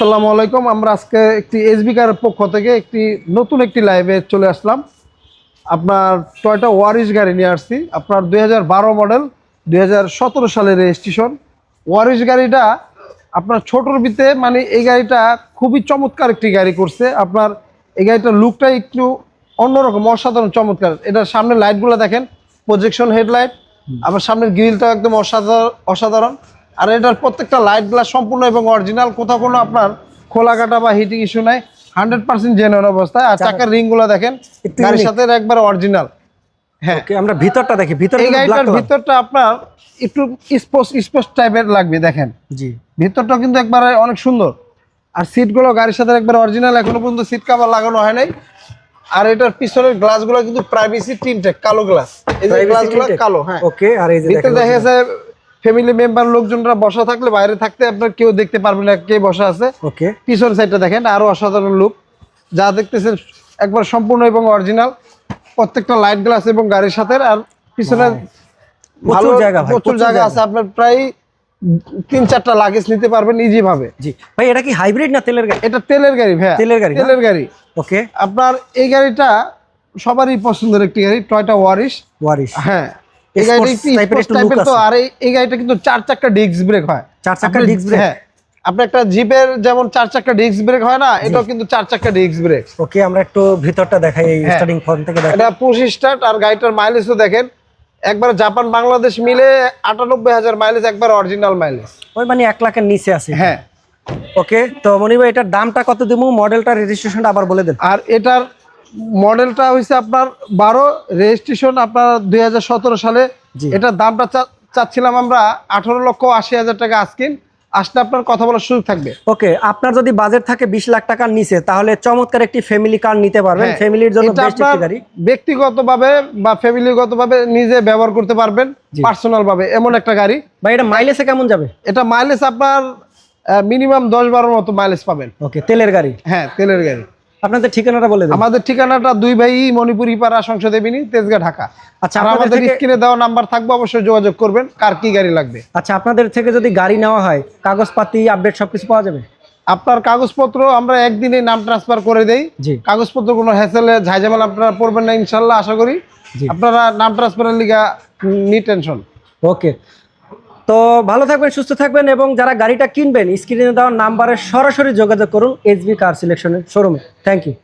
আসসালামু আলাইকুম। আমরা আজকে একটি এসবি কারের পক্ষ থেকে একটি নতুন একটি লাইভে চলে আসলাম। আপনার টয়টা ওয়ারিশ গাড়ি নিয়ে আসছি। আপনার দু হাজার বারো মডেল দু হাজার সতেরো সালের রেজিস্ট্রেশন ওয়ারিশ গাড়িটা আপনার ছোটোর ভিতরে মানে এই গাড়িটা খুবই চমৎকার একটি গাড়ি করছে। আপনার এই গাড়িটার লুকটা একটু অন্যরকম অসাধারণ চমৎকার। এটার সামনের লাইটগুলো দেখেন প্রজেকশন হেডলাইট আবার সামনের গ্রিলটাও একদম অসাধারণ অসাধারণ। আর এটার প্রত্যেকটা লাইটগুলো সম্পূর্ণ এবং অরিজিনাল কোথাও কোনো আপনার খোলা কাটা বা হিটিং ইস্যু নাই হান্ড্রেড পার্সেন্ট জেনুইন অবস্থায়। আর চাকার রিংগুলো দেখেন গাড়ির সাথে একবার অরিজিনাল হ্যাঁ। আমরা ভিতরটা দেখি ভিতরে এই গাড়িটার ভিতরটা আপনার একটু স্পোর্টস স্পোর্টস টাইপের লাগবে দেখেন। জি। ভিতরটা কিন্তু একবারে অনেক সুন্দর। আর সিটগুলো গাড়ির সাথে একবার অরিজিনাল এখনও পর্যন্ত সিট কাভার লাগানো হয় নাই। আর এটার পিছনের গ্লাসগুলো কিন্তু প্রাইভেসি টিনটেক কালো গ্লাস এই যে গ্লাসগুলো কালো হ্যাঁ। ওকে আর এই যে ভিতরে দেখেন দেখা গেছে ফ্যামিলি মেম্বার লোকজনরা বসা থাকলে বাইরে থাকতে আপনার কেউ দেখতে পারবে না কে বসা আছে। ওকে। পিছন সাইডটা দেখেন আরও অসাধারণ লুক যা দেখতেছেন একবার সম্পূর্ণ এবং অরিজিনাল প্রত্যেকটা লাইট গ্লাস এবং গাড়ির সাথে আর পিছনে ভালো জায়গা ভাই, প্রচুর জায়গা। আছে আপনার প্রায় তিন চারটা লাগেজ নিতে পারবেন ইজি ভাবে। জি। ভাই এটা কি হাইব্রিড না তেলের গাড়ি? এটা তেলের গাড়ি ভাইয়া। তেলের গাড়ি তেলের গাড়ি। ওকে। আপনার এই গাড়িটা সবারই পছন্দের একটি গাড়ি টয়টা ওয়ারিশ ওয়ারিশ হ্যাঁ। এই গাড়িটা type একটু তো আছে। আর এই- গাড়িটা কিন্তু চার চাক্কা ডিস্ক ব্রেক হয়। চার আপনি- disc brake? হ্যাঁ আপনি একটা জিপের যেমন চার চাক্কা ডিস্ক ব্রেক হয় না এটাও কিন্তু চার চাক্কা ডিস্ক ব্রেক ওকে আমরা একটু ভিতরটা দেখাই এই হ্যাঁ। স্টার্টিং ফ্রন্ট থেকে দেখাই। এটা পঁচিশ স্টার্ট আর গাড়িটার মাইলেজও দেখেন একবার জাপান বাংলাদেশ মিলে আটানব্বই হাজার মাইলেজ একবার অরিজিনাল মাইলেজ ওই মানে এক লাখের নিচে আছে। হ্যাঁ। ওকে তো মনি ভাই এটার দামটা কত দেবো? মডেলটা রেজিস্ট্রেশনটা আবার বলে দেন। আর এটার মডেলটা হয়েছে আপনার বারো রেজিস্ট্রেশন আপনার দুই সালে। এটার দামটা চাচ্ছিলাম আমরা আঠারো লক্ষ আশি হাজার টাকা আজকিন আসলে আপনার কথা বলার সুযোগ থাকবে। ওকে আপনার যদি বাজেট থাকে বিশ লাখ টাকার নিচে তাহলে চমৎকার একটি ফ্যামিলি কার নিতে পারবেন। ফ্যামিলির জন্য ব্যক্তিগতভাবে বা ফ্যামিলিগতভাবে নিজে ব্যবহার করতে পারবেন পার্সোনাল ভাবে এমন একটা গাড়ি। ভাই এটা মাইলেজে কেমন যাবে? এটা মাইলেজ আপনার মিনিমাম দশ বারোর মতো মাইলেজ পাবেন। ওকে তেলের গাড়ি। হ্যাঁ তেলের গাড়ি। আপনাদের ঠিকানাটা বলে দেন। আমাদের ঠিকানাটা দুই ভাই মণিপুরি পাড়া সংসদে বিনি তেজগাঁ ঢাকা। আচ্ছা আমাদের স্ক্রিনে দেওয়া নাম্বার থাকবে অবশ্যই যোগাযোগ করবেন কার কি গাড়ি লাগবে। আচ্ছা আপনাদের থেকে যদি গাড়ি নেওয়া হয় কাগজপাতি আপডেট সবকিছু পাওয়া যাবে? আপনার কাগজপত্র আমরা একদিনে নাম ট্রান্সফার করে দেই। জি। কাগজপত্র কোনো হ্যাসেলে ঝাইঝামেলা আপনারা পড়বেন না ইনশাল্লাহ আশা করি। আপনারা নাম ট্রান্সফারের লিগা নি টেনশন ওকে তো ভালো থাকবেন, সুস্থ থাকবেন এবং যারা গাড়িটা কিনবেন স্ক্রিনে দেওয়া নাম্বারে সরাসরি যোগাযোগ করুন এইচবি কার সিলেকশনের শোরুমে থ্যাংক ইউ